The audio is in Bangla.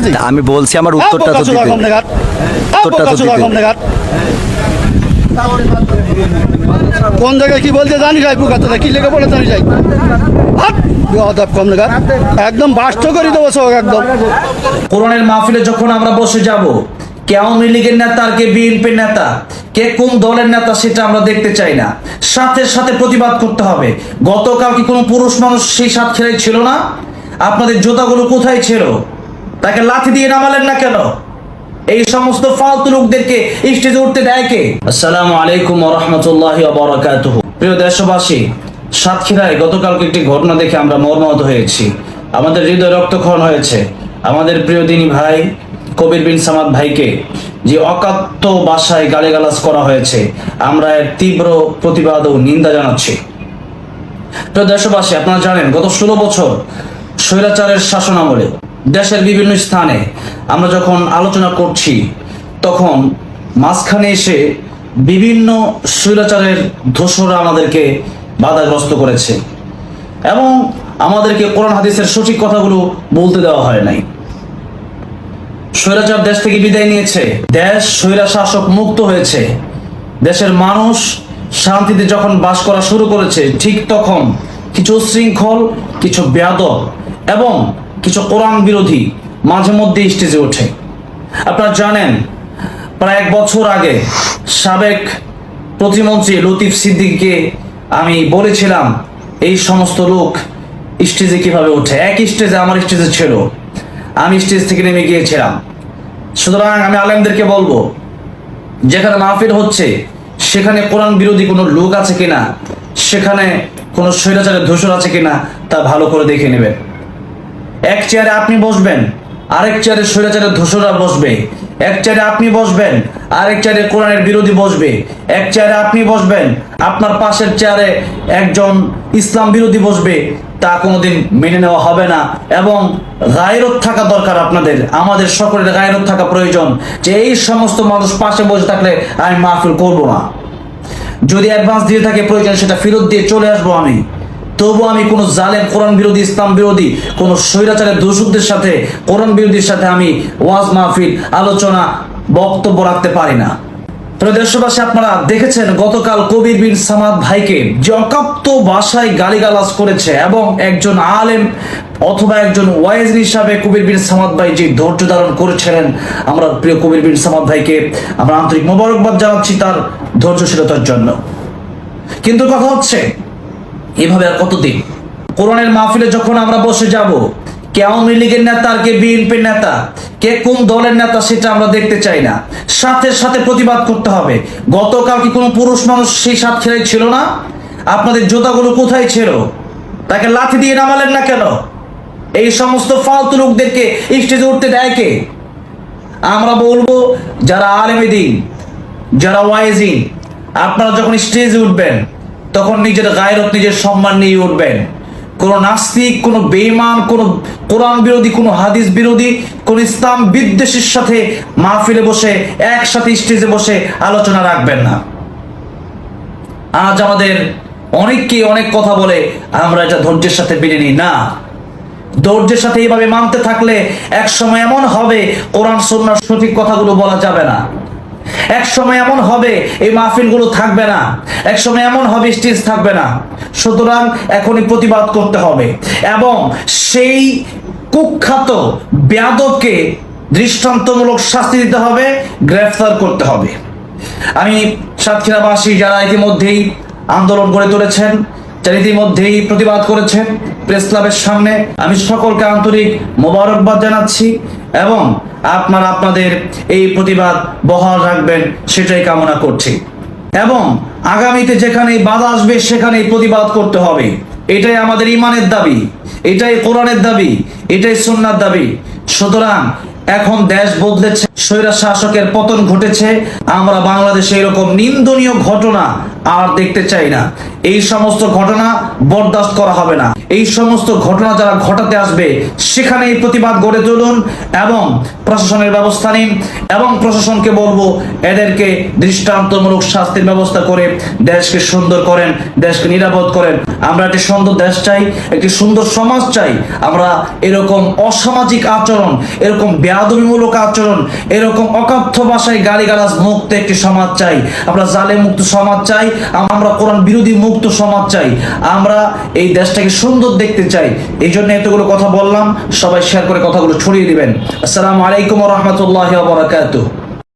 স্টেজে আমি বলছি আমার উত্তরটা তো দিতে। উত্তরটা তো দিতে। কোন জায়গায় কি বলতে জানি যাই বুকাতে কি লেগে বলে জানি যাই। অদাব কম লেগা একদম বাস্ত করে দেবো সব একদম। কোরআনের মাহফিলে যখন আমরা বসে যাব কে আওয়ামী লীগের নেতা আর কে বিএনপির নেতা কে কোন দলের নেতা সেটা আমরা দেখতে চাই না। সাথে সাথে প্রতিবাদ করতে হবে। গতকাল কি কোনো পুরুষ মানুষ সেই সাত খেলায় ছিল না? আপনাদের জোতাগুলো কোথায় ছিল? তাকে লাথি দিয়ে নামালেন না কেন? এই সমস্ত ফালতু লোকদেরকে স্টেজে উঠতে দেয় কে? আসসালামু আলাইকুম রহমতুল্লাহ বরাকাতুহ। প্রিয় দেশবাসী, সাতক্ষীরায় গতকালকে একটি ঘটনা দেখে আমরা মর্মাহত হয়েছি। আমাদের হৃদয় রক্তক্ষরণ হয়েছে। আমাদের প্রিয় দিনী ভাই, কবির বিন সামাদ ভাইকে যে অকাত্য বাসায় গালিগালাজ করা হয়েছে, আমরা এর তীব্র প্রতিবাদ ও নিন্দা জানাচ্ছি। প্রিয় দেশবাসী, আপনারা জানেন, গত ষোলো বছর স্বৈরাচারের শাসন আমলে দেশের বিভিন্ন স্থানে আমরা যখন আলোচনা করছি, তখন মাঝখানে এসে বিভিন্ন স্বৈরাচারের ধূসরা আমাদেরকে বাধাগ্রস্ত করেছে এবং আমাদেরকে কোরআন হাদিসের সঠিক কথাগুলো বলতে দেওয়া হয় নাই। স্বৈরাচার দেশ থেকে বিদায় নিয়েছে, দেশ স্বৈরা শাসক মুক্ত হয়েছে, দেশের মানুষ শান্তিতে যখন বাস করা শুরু করেছে, ঠিক তখন কিছু শৃঙ্খল, কিছু বেয়াদব এবং কিছু কোরআন বিরোধী মাঝে মধ্যে স্টেজে ওঠে। আপনারা জানেন, প্রায় এক বছর আগে সাবেক প্রতিমন্ত্রী লতিফ সিদ্দিককে আমি বলেছিলাম, এই সমস্ত লোক স্টেজে কীভাবে ওঠে? এক স্টেজে আমার স্টেজে ছিল। আমি স্টেজ থেকে নেমে গিয়েছিলাম। সুতরাং আমি আলেমদেরকে বলব, যেখানে মাহফিল হচ্ছে, সেখানে কোরআন বিরোধী কোনো লোক আছে কিনা, সেখানে কোনো স্বৈরাচারের ধূসর আছে কিনা, তা ভালো করে দেখে নেবেন। এক চেয়ারে আপনি বসবেন, আরেক চেয়ারে স্বৈরাচারের ধূসরা বসবে। এক চেয়ারে আপনি বসবেন, আরেক চেয়ারে কোরআনের বিরোধী বসবে। এক চেয়ারে আপনি বসবেন, আপনার পাশের চেয়ারে একজন ইসলাম বিরোধী বসবে, তা কোনোদিন মেনে নেওয়া হবে না। এবং গায়রত থাকা দরকার আপনাদের, আমাদের সকলের গায়রত থাকা প্রয়োজন যে এই সমস্ত মানুষ পাশে বসে থাকলে আমি মাহফিল করব না। যদি অ্যাডভান্স দিয়ে থাকে প্রয়োজন, সেটা ফেরত দিয়ে চলে আসব আমি। তবু আমি কোনো জালেম, কোরআন বিরোধী, ইসলাম বিরোধী, কোনো স্বৈরাচারের দোষকদের সাথে, কোরআন বিরোধীর সাথে আমি ওয়াজ মাহফিল, আলোচনা, বক্তব্য রাখতে পারি না। প্রিয় দেশবাসী, আপনারা দেখেছেন গতকাল কবির বিন সামাদ ভাইকে যে অকাপ্ত ভাষায় গালিগালাজ করেছে এবং একজন আলেম অথবা একজন ওয়াইজ হিসাবে কবির বিন সামাদ ভাই যে ধৈর্য ধারণ করেছিলেন, আমরা প্রিয় কবির বিন সামাদ ভাইকে আমরা আন্তরিক মোবারকবাদ জানাচ্ছি তার ধৈর্যশীলতার জন্য। কিন্তু কথা হচ্ছে এভাবে আর কতদিন? কোরআনের মাহফিলে যখন আমরা বসে যাব, কে আওয়ামী লীগের নেতা আর কে বিএনপির নেতা, কে কোন দলের নেতা সেটা আমরা দেখতে চাই না। সাথে সাথে প্রতিবাদ করতে হবে। গতকাল কি কোনো পুরুষ মানুষ সেই সাত খেলায় ছিল না? আপনাদের জোতাগুলো কোথায় ছিল? তাকে লাথি দিয়ে নামালেন না কেন? এই সমস্ত ফালতু লোকদেরকে স্টেজে উঠতে দেয় কে? আমরা বলব, যারা আলেমে দিন, যারা ওয়াইজিন আপনারা যখন স্টেজে উঠবেন তখন নিজের গায়রত, নিজের সম্মান নিয়ে উঠবেন। কোন নাস্তিক, কোন বেইমান কোন কোরআন বিরোধী, কোন হাদিস বিরোধী, কোন ইসলাম বিদ্বেষের সাথে মাহফিলে বসে, একসাথে স্টেজে বসে আলোচনা রাখবেন না। আজ আমাদের অনেককে অনেক কথা বলে আমরা এটা ধৈর্যের সাথে মেনে নিই। না, ধৈর্যের সাথে এইভাবে মানতে থাকলে এক সময় এমন হবে, কোরআন সন্ন্যার সঠিক কথাগুলো বলা যাবে না। এক সময় এমন হবে এই মাহফিলগুলো থাকবে না। এক সময় এমন হবে স্টেজ থাকবে না। সুতরাং এখনই প্রতিবাদ করতে হবে। এবং সেই কুখ্যাত ব্যাদবকে দৃষ্টান্তমূলক শাস্তি দিতে হবে, গ্রেফতার করতে হবে। আমি সাতক্ষীরাবাসী যারা ইতিমধ্যেই আন্দোলন গড়ে তুলেছেন যারা ইতিমধ্যেই প্রতিবাদ করেছেন প্রেস ক্লাবের সামনে। আমি সকলকে আন্তরিক মোবারকবাদ জানাচ্ছি এবং আপনারা আপনাদের এই প্রতিবাদ বহাল রাখবেন, সেটাই কামনা করছি। এবং আগামীতে যেখানে বাধা আসবে, সেখানেই প্রতিবাদ করতে হবে। এটাই আমাদের ইমানের দাবি, এটাই কোরআনের দাবি, এটাই সুন্নার দাবি। সুতরাং এখন দেশ বদলেছে, স্বৈরা শাসকের পতন ঘটেছে, আমরা বাংলাদেশে এরকম নিন্দনীয় ঘটনা আর দেখতে চাই না। এই সমস্ত ঘটনা বরদাস্ত করা হবে না। এই সমস্ত ঘটনা যারা ঘটাতে আসবে সেখানে এই প্রতিবাদ গড়ে তুলুন এবং প্রশাসনের ব্যবস্থা নিন এবং প্রশাসনকে বলব, এদেরকে দৃষ্টান্তমূলক শাস্তির ব্যবস্থা করে দেশকে সুন্দর করেন, দেশকে নিরাপদ করেন। আমরা একটি সুন্দর দেশ চাই, একটি সুন্দর সমাজ চাই। আমরা এরকম অসামাজিক আচরণ, এরকম বেয়াদবিমূলক আচরণ, এরকম অকথ্য ভাষায় গালিগালাজ মুক্ত একটি সমাজ চাই। আমরা জালে মুক্ত সমাজ চাই, আমরা কোরআন বিরোধী মুক্ত সমাজ চাই। আমরা এই দেশটাকে সুন্দর দেখতে চাই। এই জন্য এতগুলো কথা বললাম, সবাই শেয়ার করে কথাগুলো ছড়িয়ে দিবেন। আসসালামু আলাইকুম রহমতুল্লাহ বারাকাতুহ।